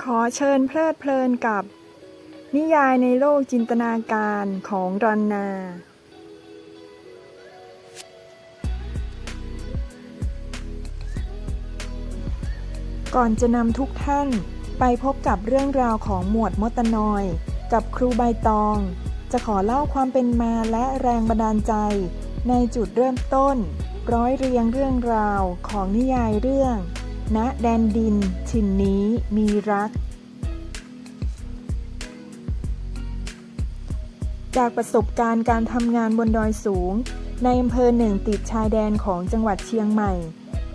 ขอเชิญเพลิดเพลินกับ นิยายในโลกจินตนาการของรันนา ก่อนจะนำทุกท่านไปพบกับเรื่องราวของหมวดมดตนอย กับครูใบตอง จะขอเล่าความเป็นมาและแรงบันดาลใจ ในจุดเริ่มต้น ร้อยเรียงเรื่องราวของนิยายเรื่อง ณแดนดินถิ่นนี้มีรัก จากประสบการณ์การทำงานบนดอยสูง ในอำเภอหนึ่งติดชายแดนของจังหวัดเชียงใหม่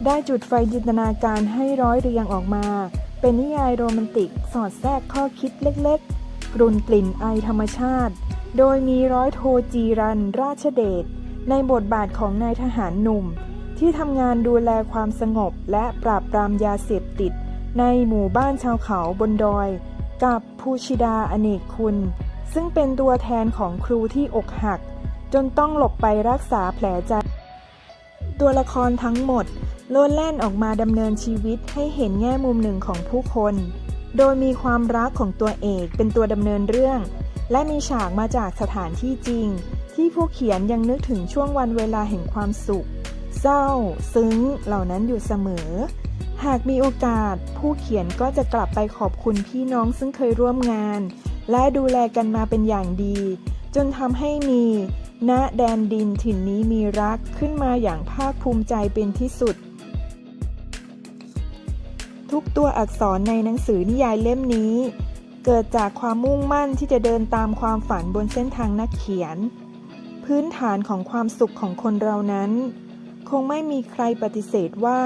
ได้จุดไฟจินตนาการให้ร้อยเรียงออกมา เป็นนิยายโรแมนติกสอดแทรกข้อคิดเล็กๆ กลุ่นกลิ่นไอธรรมชาติ โดยมีร้อยโทจีรัน ราชเดชในบทบาทของนายทหารหนุ่ม ที่ทำงานดูแลความสงบและปราบปรามยาเสพติด ในหมู่บ้านชาวเขาบนดอย กับภูชิดาอเนกคุณ ซึ่งเป็นตัวแทนของครูที่อกหัก จนต้องหลบไปรักษาแผลใจ ตัวละครทั้งหมด โลดแล่นออกมาดำเนินชีวิตให้เห็นแง่มุมหนึ่งของผู้คน โดยมีความรักของตัวเอกเป็นตัวดำเนินเรื่อง และมีฉากมาจากสถานที่จริง ที่ผู้เขียนยังนึกถึงช่วงวันเวลาแห่งความสุข เศร้า ซึ้งเหล่านั้นอยู่เสมอ หากมีโอกาส ผู้เขียนก็จะกลับไปขอบคุณพี่น้องซึ่งเคยร่วมงาน และดูแลกันมาเป็นอย่างดี จนทำให้มีณแดนดินถิ่นนี้มีรักขึ้นมาอย่างภาคภูมิใจเป็นที่สุด ทุกตัวอักษรในหนังสือนิยายเล่มนี้ เกิดจากความมุ่งมั่นที่จะเดินตามความฝันบนเส้นทางนักเขียน พื้นฐานของความสุขของคนเรานั้น คงไม่มีใครปฏิเสธว่า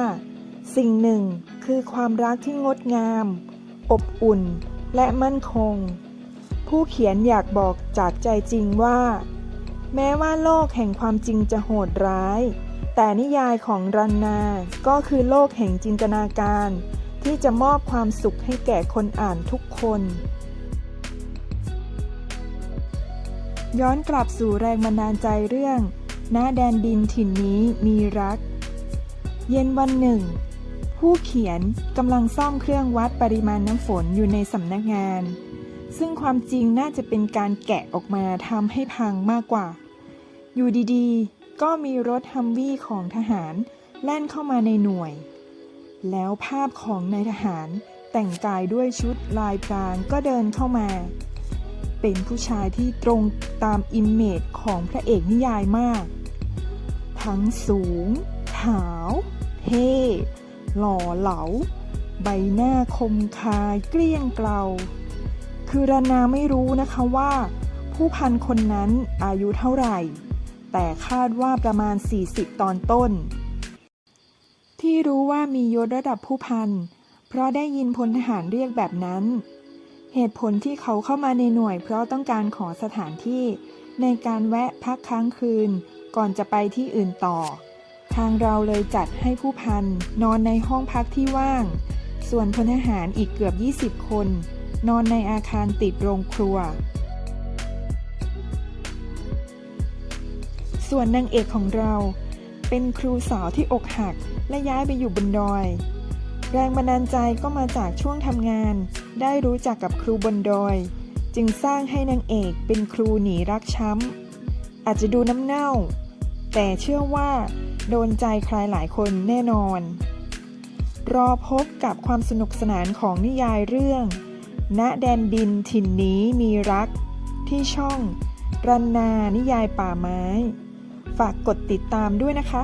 สิ่งหนึ่งคือความรักที่งดงาม อบอุ่น และมั่นคง ผู้เขียนอยากบอกจากใจจริงว่า แม้ว่าโลกแห่งความจริงจะโหดร้าย แต่นิยายของรันนา ก็คือโลกแห่งจินตนาการ ที่จะมอบความสุขให้แก่คนอ่านทุกคนย้อนกลับสู่แรงบันดาลใจเรื่อง ณแดนดินถิ่นนี้มีรัก เย็นวันหนึ่ง ผู้เขียนกำลังซ่อมเครื่องวัดปริมาณน้ำฝนอยู่ในสำนักงาน ซึ่งความจริงน่าจะเป็นการแกะออกมาทำให้พังมากกว่า อยู่ดีๆ ก็มีรถฮัมวี่ของทหารแล่นเข้ามาในหน่วย แล้วภาพของนายทหารแต่งกายด้วยชุดลายพรางก็เดินเข้ามา เป็นผู้ชายที่ตรงตามอิมเมจของพระเอกนิยายมาก ทั้งสูง ขาว เท่หล่อเหลา ใบหน้าคมคายเกลี้ยงเกลา คือรานาไม่รู้นะคะว่า ผู้พันคนนั้นอายุเท่าไหร่ แต่คาดว่าประมาณ 40 ตอนต้น ที่รู้ว่ามียศระดับผู้พันเพราะได้ยินพลทหารเรียกแบบนั้น เหตุผลที่เขาเข้ามาในหน่วยเพราะต้องการขอสถานที่ในการแวะพักค้างคืน ก่อนจะไปที่อื่นต่อ ทางเราเลยจัดให้ผู้พันนอนในห้องพักที่ว่าง ส่วนพลทหารอีกเกือบ 20 คน นอนในอาคารติดโรงครัว ส่วนนางเอกของเรา เป็นครูสาวที่อกหักและย้ายไปอยู่บนดอย แรงบันดาลใจก็มาจากช่วงทำงาน ได้รู้จักกับครูบนดอย จึงสร้างให้นางเอกเป็นครูหนีรักช้ำอาจจะดูน้ำเน่า แต่เชื่อว่า โดนใจใครหลายคนแน่นอน รอพบกับความสนุกสนานของนิยายเรื่อง ณแดนดินถิ่นนี้มีรัก ที่ช่องรันนานิยายป่าไม้ ฝากกดติดตามด้วยนะคะ